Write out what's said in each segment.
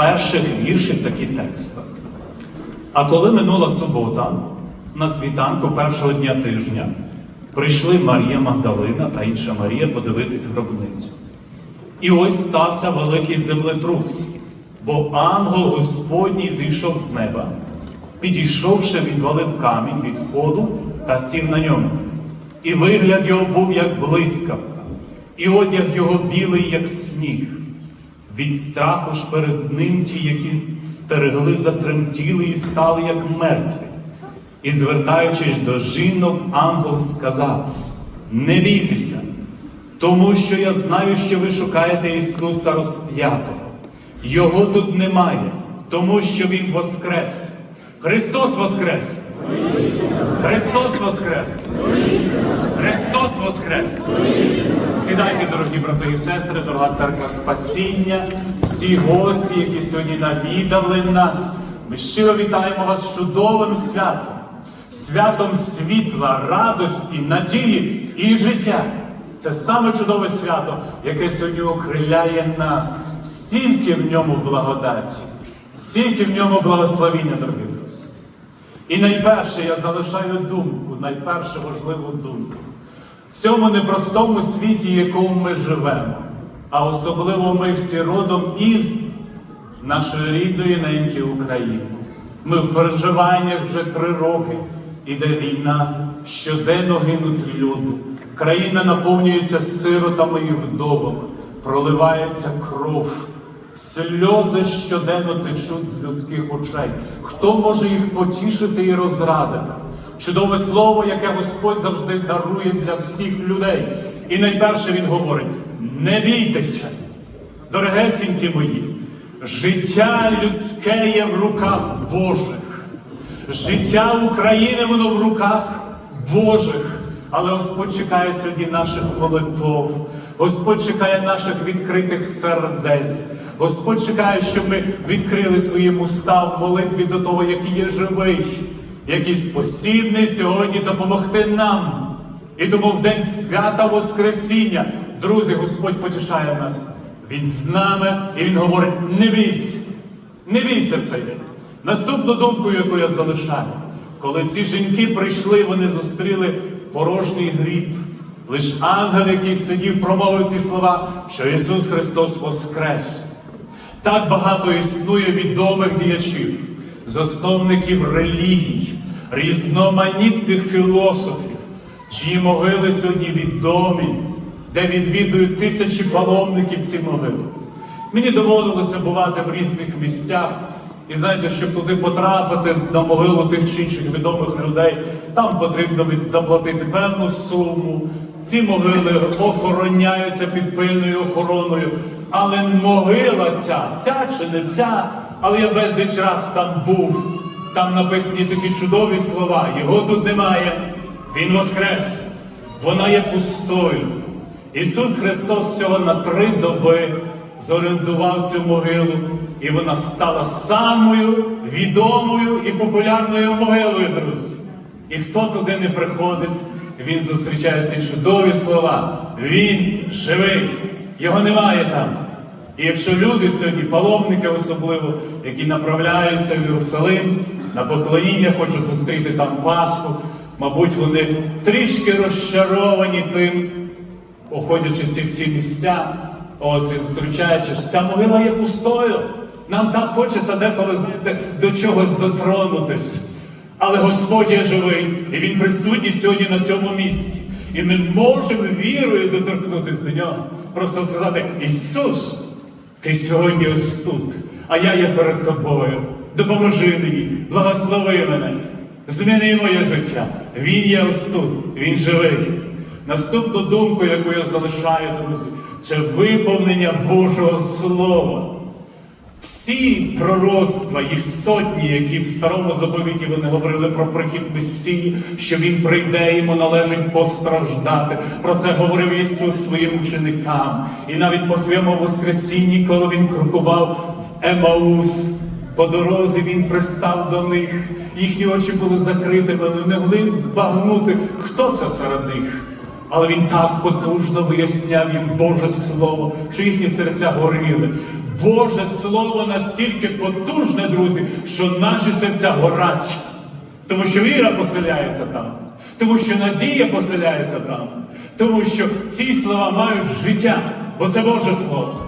перших віршів такі тексти. А коли минула субота, на світанку першого дня тижня, прийшли Марія Магдалина та інша Марія подивитись гробницю. І ось стався великий землетрус, бо ангел Господній зійшов з неба, підійшовши, відвалив камінь від ходу та сів на ньому. І вигляд його був як блискавка, і одяг його білий, як сніг. Від страху ж перед ним ті, які стерегли, затремтіли і стали як мертві. І, звертаючись до жінок, ангел сказав: Не бійтеся, тому що я знаю, що ви шукаєте Ісуса розп'ятого. Його тут немає, тому що Він воскрес. Христос воскрес! Христос воскрес! Христос воскрес! Сідайте, дорогі брати і сестри, дорога церква Спасіння, всі гості, які сьогодні навідали нас. Ми щиро вітаємо вас чудовим святом, святом світла, радості, надії і життя. Це саме чудове свято, яке сьогодні окриляє нас. Стільки в ньому благодаті, стільки в ньому благословіння, дорогі. І найперше я залишаю думку, найперше важливу думку. В цьому непростому світі, в якому ми живемо, а особливо ми всі родом із нашої рідної неньки України. Ми в переживаннях вже три роки, іде війна, щоденно гинуть люди. Країна наповнюється сиротами і вдовами, проливається кров. Сльози щоденно течуть з людських очей. Хто може їх потішити і розрадити? Чудове слово, яке Господь завжди дарує для всіх людей. І найперше Він говорить: не бійтеся, дорогесенькі мої, життя людське є в руках Божих. Життя України воно в руках Божих. Але Господь чекає сьогодні наших молитов, Господь чекає наших відкритих сердець. Господь чекає, щоб ми відкрили свої уста в молитві до того, який є живий, який спосібний сьогодні допомогти нам. І тому в день свята Воскресіння, друзі, Господь потішає нас. Він з нами і Він говорить: не бійся, не бійся в цей. Наступну думку, яку я залишаю, коли ці жінки прийшли, вони зустріли порожній гріб. Лиш ангел, який сидів, промовив ці слова, що Ісус Христос Воскрес. Так багато існує відомих діячів, засновників релігій, різноманітних філософів, чиї могили сьогодні відомі, де відвідують тисячі паломників ці могили. Мені доводилося бувати в різних місцях. І знаєте, щоб туди потрапити на могилу тих чи інших відомих людей, там потрібно заплатити певну суму. Ці могили охороняються під пильною охороною. Але могила ця, ця чи не ця, але я безліч раз там був. Там написані такі чудові слова. Його тут немає. Він воскрес. Вона є пустою. Ісус Христос всього на три доби зорендував цю могилу, і вона стала самою відомою і популярною могилою, друзі. І хто туди не приходить, він зустрічає ці чудові слова. Він живий, його немає там. І якщо люди сьогодні, паломники особливо, які направляються в Єрусалим на поклоніння, хочуть зустріти там Пасху, мабуть, вони трішки розчаровані тим, оходячи ці всі місця, ось і зустрічаючи, що ця могила є пустою. Нам так хочеться деколи, знаєте, до чогось дотронутись. Але Господь є живий, і Він присутній сьогодні на цьому місці. І ми можемо вірою доторкнутися до нього. Просто сказати: Ісус, ти сьогодні ось тут, а я є перед тобою. Допоможи мені, благослови мене, зміни моє життя. Він є ось тут, він живий. Наступну думку, яку я залишаю, друзі, це виповнення Божого Слова. Всі пророцтва, їх сотні, які в старому заповіті вони говорили про прихід Месії, що він прийде, йому належить постраждати. Про це говорив Ісус своїм ученикам. І навіть по своєму Воскресінні, коли він крокував в Емаус, по дорозі він пристав до них. Їхні очі були закритими, вони не могли збагнути, хто це серед них. Але він так потужно виясняв їм Боже Слово, що їхні серця горіли. Боже Слово настільки потужне, друзі, що наші серця горять. Тому що віра поселяється там, тому що надія поселяється там, тому що ці слова мають життя, бо це Боже Слово.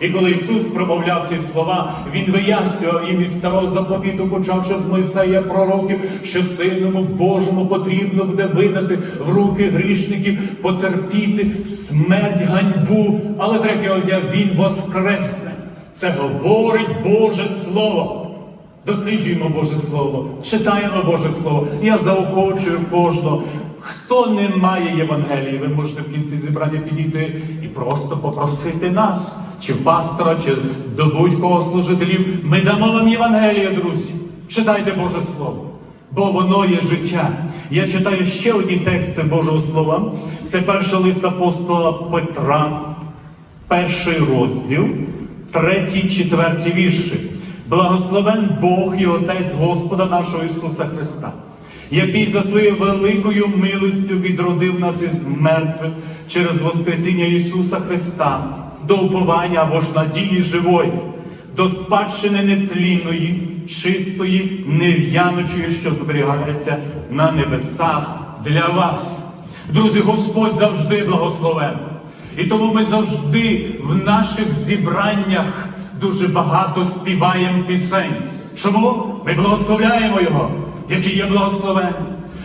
І коли Ісус промовляв ці слова, Він вияснював їм із старого заповіту, почавши з Мойсея пророків, що синому Божому потрібно буде видати в руки грішників, потерпіти смерть, ганьбу, але третього дня Він воскресне. Це говорить Боже Слово. Досліджуємо Боже Слово, читаємо Боже Слово. Я заохочую кожного. Хто не має Євангелії, ви можете в кінці зібрання підійти і просто попросити нас, чи пастора, чи до будь-кого служителів. Ми дамо вам Євангеліє, друзі. Читайте Боже Слово, бо воно є життя. Я читаю ще одні тексти Божого Слова. Це перший лист апостола Петра, перший розділ, третій, четвертій вірші. Благословен Бог і Отець Господа нашого Ісуса Христа, який за своєю великою милостю відродив нас із мертвих через Воскресіння Ісуса Христа до уповання або ж надії живої, до спадщини нетлінної, чистої, нев'яночої, що зберігається на небесах для вас. Друзі, Господь завжди благословен. І тому ми завжди в наших зібраннях дуже багато співаємо пісень. Чому? Ми благословляємо Його, який є благословенний.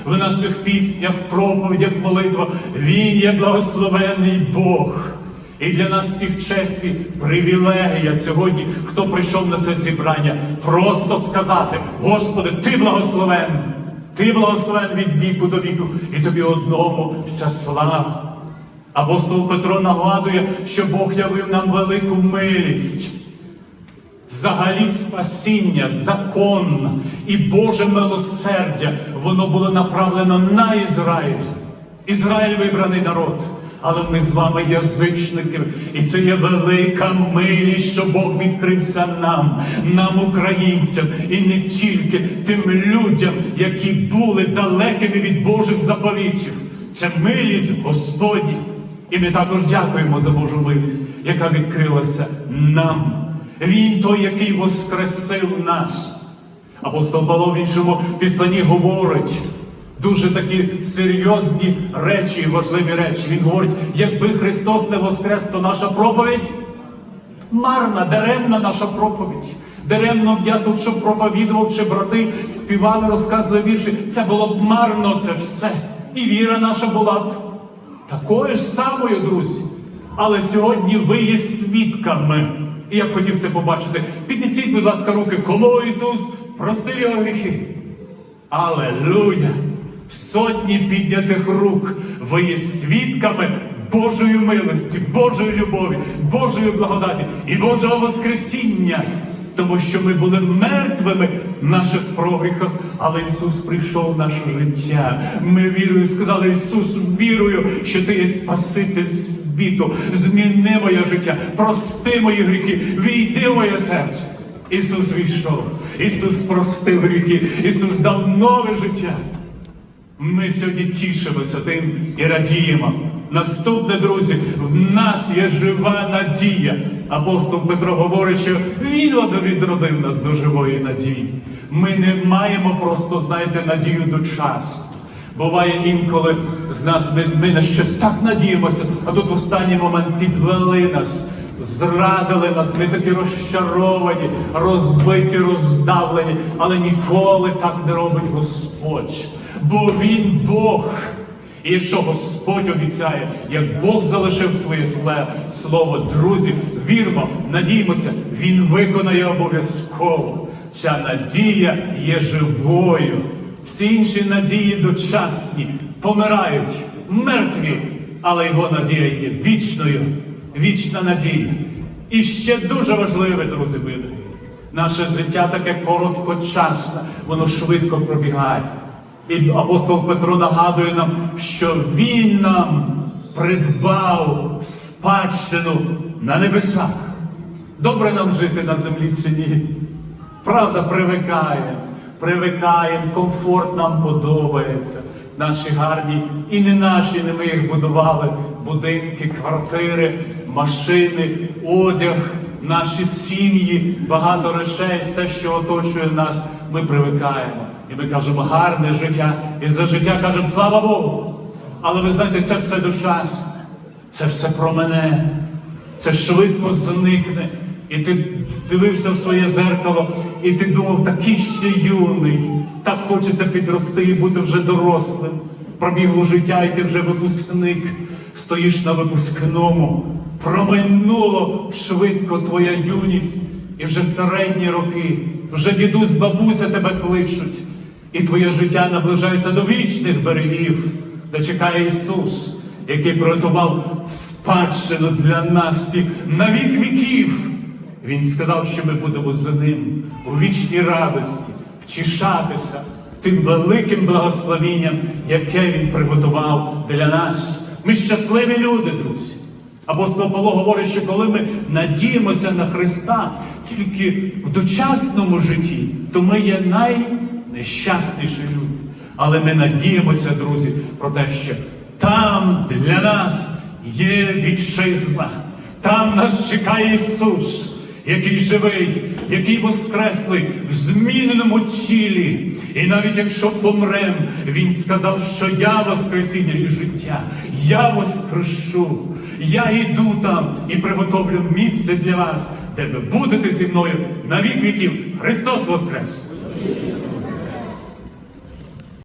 В наших піснях, проповідях, молитвах Він є благословенний Бог. І для нас всіх честь і привілегія сьогодні, хто прийшов на це зібрання, просто сказати: Господи, Ти благословенний, Ти благословен від віку до віку, і тобі одному вся слава. Апостол Петро нагадує, що Бог явив нам велику милість. Взагалі спасіння, закон і Боже милосердя, воно було направлено на Ізраїль. Ізраїль вибраний народ. Але ми з вами язичники, і це є велика милість, що Бог відкрився нам, нам, українцям, і не тільки тим людям, які були далекими від Божих заповітів. Це милість Господня. І ми також дякуємо за Божу милість, яка відкрилася нам. Він той, який воскресив нас. Апостол Павло в іншому післанні говорить дуже такі серйозні речі, важливі речі. Він говорить, якби Христос не воскрес, то наша проповідь марна, даремна наша проповідь. Даремно я тут, щоб проповідував, чи брати співали, розказували вірші. Це було б марно, це все. І віра наша була б такою ж самою, друзі. Але сьогодні ви є свідками. І я б хотів це побачити. Піднесіть, будь ласка, руки, кому Ісус простив його гріхи. Алелуя! Сотні піднятих рук, ви є свідками Божої милості, Божої любові, Божої благодаті і Божого Воскресіння. Тому що ми були мертвими в наших прогріхах, але Ісус прийшов в наше життя. Ми вірою сказали, Ісус, вірую, що Ти є Спаситель світу. Зміни моє життя, прости мої гріхи, війди в моє серце. Ісус війшов, Ісус простив гріхи, Ісус дав нове життя. Ми сьогодні тішимося тим і радіємо. Наступне, друзі, в нас є жива надія. Апостол Петро говорить, що він відродив нас до живої надії. Ми не маємо просто, знаєте, надію до часу. Буває інколи з нас ми, ми на щось так надіємося, а тут в останній момент підвели нас, зрадили нас, ми такі розчаровані, розбиті, роздавлені, але ніколи так не робить Господь. Бо Він Бог. І якщо Господь обіцяє, як Бог залишив своє слово, друзі, вірмо, надіймося, Він виконає обов'язково. Ця надія є живою. Всі інші надії дочасні, помирають, мертві, але його надія є вічною, вічна надія. І ще дуже важливе, друзі, види. Наше життя таке короткочасне, воно швидко пробігає. І апостол Петро нагадує нам, що він нам придбав спадщину на небесах. Добре нам жити на землі чи ні? Правда, привикаємо, привикаємо, комфорт нам подобається. Наші гарні і не наші, не ми їх будували. Будинки, квартири, машини, одяг. наші сім'ї, багато речей, все, що оточує нас, ми привикаємо. І ми кажемо гарне життя, і за життя кажемо слава Богу. Але ви знаєте, це все дочасне, це все про мене, це швидко зникне. І ти здивився в своє зеркало, і ти думав, такий ще юний, так хочеться підрости і бути вже дорослим. Пробігло життя, і ти вже випускник, стоїш на випускному. Проминуло швидко твоя юність, і вже середні роки, вже дідусь, бабуся тебе кличуть, і твоє життя наближається до вічних берегів, де чекає Ісус, який приготував спадщину для нас всіх на вік віків. Він сказав, що ми будемо за ним у вічній радості, втішатися тим великим благословенням, яке він приготував для нас. Ми щасливі люди, друзі. Апостол Павло говорить, що коли ми надіємося на Христа тільки в дочасному житті, то ми є найнещасніші люди. Але ми надіємося, друзі, про те, що там для нас є вітчизна, там нас чекає Ісус, який живий, який воскреслий в зміненому тілі. І навіть якщо помрем, Він сказав, що я Воскресіння і життя, я воскрешу. Я йду там і приготовлю місце для вас, де ви будете зі мною на вік віків. Христос Воскрес!